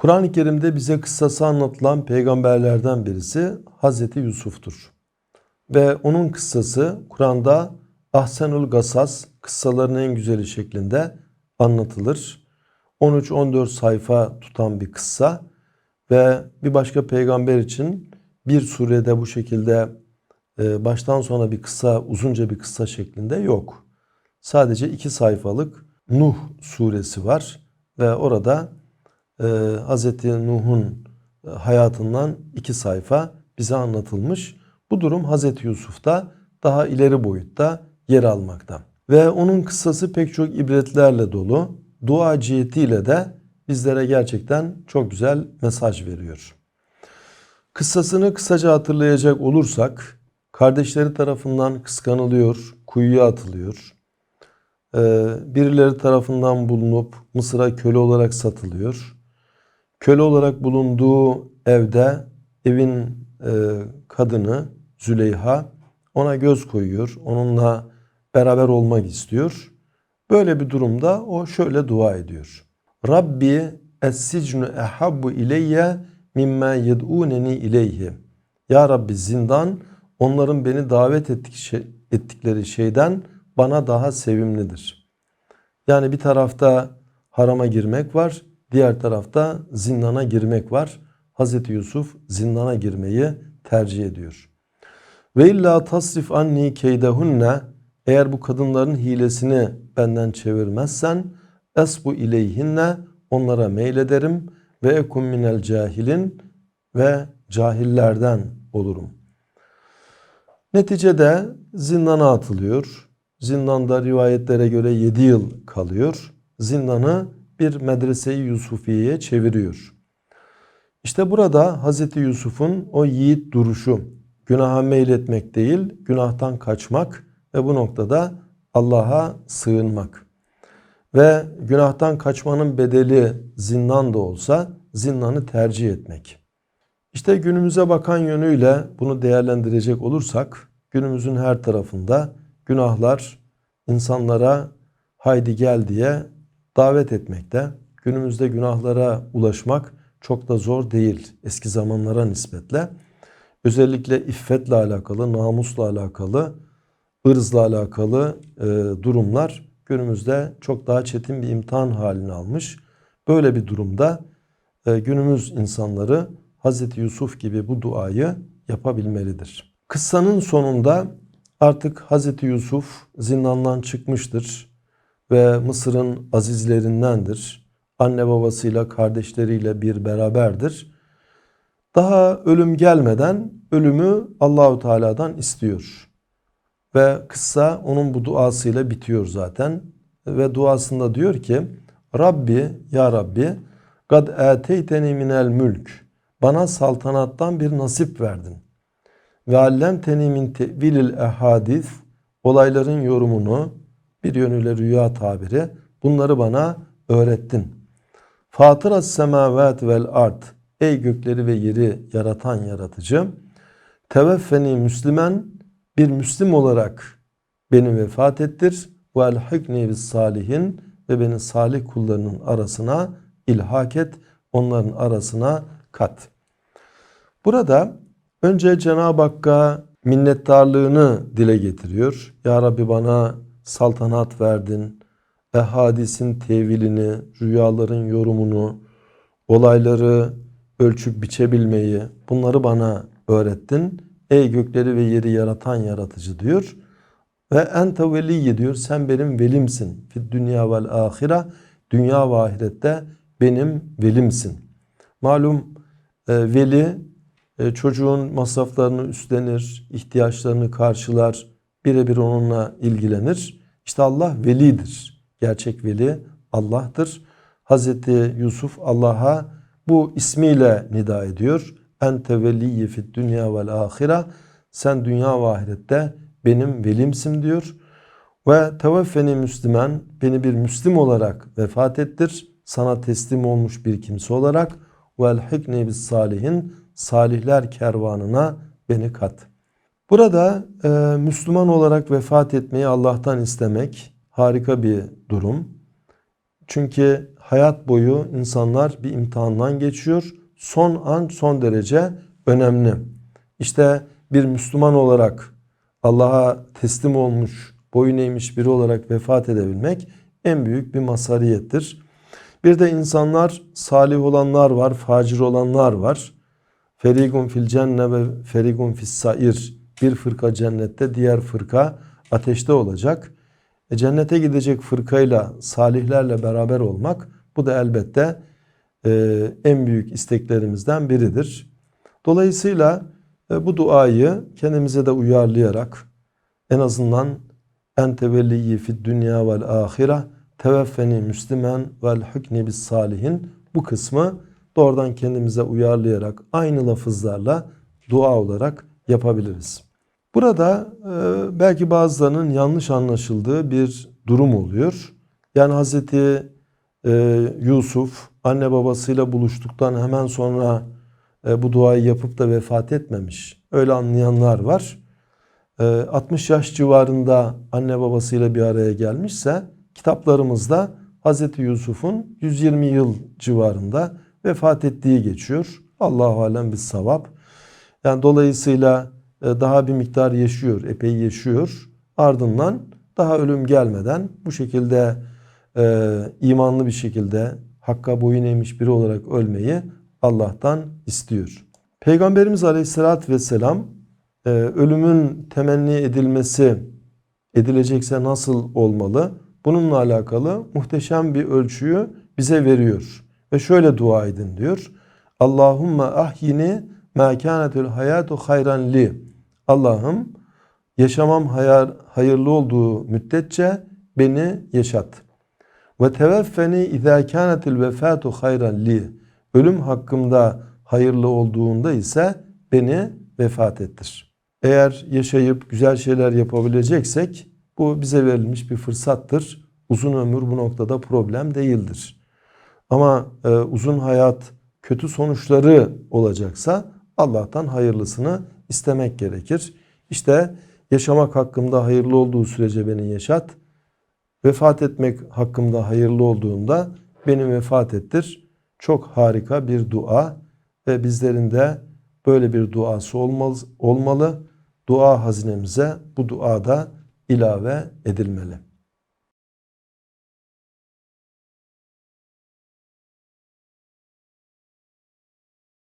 Kur'an-ı Kerim'de bize kıssası anlatılan peygamberlerden birisi Hazreti Yusuf'tur. Ve onun kıssası Kur'an'da Ahsenul Gasas kıssaların en güzeli şeklinde anlatılır. 13-14 sayfa tutan bir kıssa ve bir başka peygamber için bir surede bu şekilde e, baştan sona bir kısa, uzunca bir kıssa şeklinde yok. Sadece iki sayfalık Nuh suresi var ve orada e, Hz. Nuh'un hayatından iki sayfa bize anlatılmış. Bu durum Hz. Yusuf'ta daha ileri boyutta yer almakta. Ve onun kıssası pek çok ibretlerle dolu. Dua cihetiyle de bizlere gerçekten çok güzel mesaj veriyor. Kıssasını kısaca hatırlayacak olursak, kardeşleri tarafından kıskanılıyor, kuyuya atılıyor. Ee, birileri tarafından bulunup Mısır'a köle olarak satılıyor. Köle olarak bulunduğu evde evin e, kadını Züleyha ona göz koyuyor. Onunla beraber olmak istiyor. Böyle bir durumda o şöyle dua ediyor. Rabbi es-sicnu ehabbu ileyye mimma yed'uneni ileyhi. Ya Rabbi zindan onların beni davet ettikleri şeyden bana daha sevimlidir. Yani bir tarafta harama girmek var, diğer tarafta zindana girmek var. Hazreti Yusuf zindana girmeyi tercih ediyor. Ve illa tasrif anni keydehunne eğer bu kadınların hilesini benden çevirmezsen esbu ileyhinne onlara meylederim ve ekum minel cahilin ve cahillerden olurum. Neticede zindana atılıyor. Zindanda rivayetlere göre 7 yıl kalıyor. Zindanı bir medrese-i Yusufiye'ye çeviriyor. İşte burada Hazreti Yusuf'un o yiğit duruşu, günaha meyletmek değil, günahtan kaçmak ve bu noktada Allah'a sığınmak. Ve günahtan kaçmanın bedeli zindan da olsa zindanı tercih etmek. İşte günümüze bakan yönüyle bunu değerlendirecek olursak günümüzün her tarafında günahlar insanlara haydi gel diye davet etmekte. Günümüzde günahlara ulaşmak çok da zor değil eski zamanlara nispetle. Özellikle iffetle alakalı, namusla alakalı, ırzla alakalı e, durumlar günümüzde çok daha çetin bir imtihan halini almış. Böyle bir durumda e, günümüz insanları Hazreti Yusuf gibi bu duayı yapabilmelidir. Kıssanın sonunda artık Hazreti Yusuf zindandan çıkmıştır ve Mısır'ın azizlerindendir. Anne babasıyla kardeşleriyle bir beraberdir. Daha ölüm gelmeden ölümü Allahu Teala'dan istiyor. Ve kıssa onun bu duasıyla bitiyor zaten. Ve duasında diyor ki Rabbi ya Rabbi Gad eteyteni minel mülk bana saltanattan bir nasip verdin. Ve allemteni min tevilil ehadis olayların yorumunu bir yönüyle rüya tabiri bunları bana öğrettin. Fatıras semavat vel art ey gökleri ve yeri yaratan yaratıcı teveffeni müslimen bir Müslim olarak beni vefat ettir. Ve elhikni bis salihin ve beni salih kullarının arasına ilhak et. Onların arasına kat. Burada önce Cenab-ı Hakk'a minnettarlığını dile getiriyor. Ya Rabbi bana saltanat verdin. Ve hadisin tevilini, rüyaların yorumunu, olayları ölçüp biçebilmeyi bunları bana öğrettin. Ey gökleri ve yeri yaratan yaratıcı diyor. Ve ente veliyyi diyor. Sen benim velimsin. Fid dünya vel ahire. Dünya ve ahirette benim velimsin. Malum e, veli e, çocuğun masraflarını üstlenir, ihtiyaçlarını karşılar, birebir onunla ilgilenir. İşte Allah velidir. Gerçek veli Allah'tır. Hazreti Yusuf Allah'a bu ismiyle nida ediyor. Ente veliyyi fid dünya vel ahire. Sen dünya ve ahirette benim velimsin diyor. Ve teveffeni müslümen beni bir Müslim olarak vefat ettir. Sana teslim olmuş bir kimse olarak. Ve elhikni bis salihin salihler kervanına beni kat. Burada e, Müslüman olarak vefat etmeyi Allah'tan istemek harika bir durum. Çünkü hayat boyu insanlar bir imtihandan geçiyor. Son an son derece önemli. İşte bir Müslüman olarak Allah'a teslim olmuş, boyun eğmiş biri olarak vefat edebilmek en büyük bir mazhariyettir. Bir de insanlar salih olanlar var, facir olanlar var. Ferigun fil cenne ve ferigun fis sair. Bir fırka cennette, diğer fırka ateşte olacak. E, cennete gidecek fırkayla, salihlerle beraber olmak bu da elbette e, en büyük isteklerimizden biridir. Dolayısıyla e, bu duayı kendimize de uyarlayarak en azından en tevelliyi fid dünya vel ahire teveffeni müslimen vel hükni bis salihin bu kısmı doğrudan kendimize uyarlayarak aynı lafızlarla dua olarak yapabiliriz. Burada e, belki bazılarının yanlış anlaşıldığı bir durum oluyor. Yani Hazreti e, Yusuf anne babasıyla buluştuktan hemen sonra e, bu duayı yapıp da vefat etmemiş. Öyle anlayanlar var. 60 yaş civarında anne babasıyla bir araya gelmişse kitaplarımızda Hazreti Yusuf'un 120 yıl civarında vefat ettiği geçiyor. Allahu alem bir savap. Yani dolayısıyla daha bir miktar yaşıyor, epey yaşıyor. Ardından daha ölüm gelmeden bu şekilde e, imanlı bir şekilde Hakk'a boyun eğmiş biri olarak ölmeyi Allah'tan istiyor. Peygamberimiz Aleyhisselatü Vesselam e, ölümün temenni edilmesi edilecekse nasıl olmalı? Bununla alakalı muhteşem bir ölçüyü bize veriyor. Ve şöyle dua edin diyor. Allahümme ahyini ma kânetul hayatu hayran li. Allah'ım yaşamam hayar, hayırlı olduğu müddetçe beni yaşat. Ve teveffeni izâ kânetil vefâtu hayran li. Ölüm hakkımda hayırlı olduğunda ise beni vefat ettir. Eğer yaşayıp güzel şeyler yapabileceksek bu bize verilmiş bir fırsattır. Uzun ömür bu noktada problem değildir. Ama e, uzun hayat kötü sonuçları olacaksa Allah'tan hayırlısını istemek gerekir. İşte yaşamak hakkımda hayırlı olduğu sürece beni yaşat. Vefat etmek hakkımda hayırlı olduğunda beni vefat ettir. Çok harika bir dua ve bizlerin de böyle bir duası olmalı. Dua hazinemize bu duada ilave edilmeli.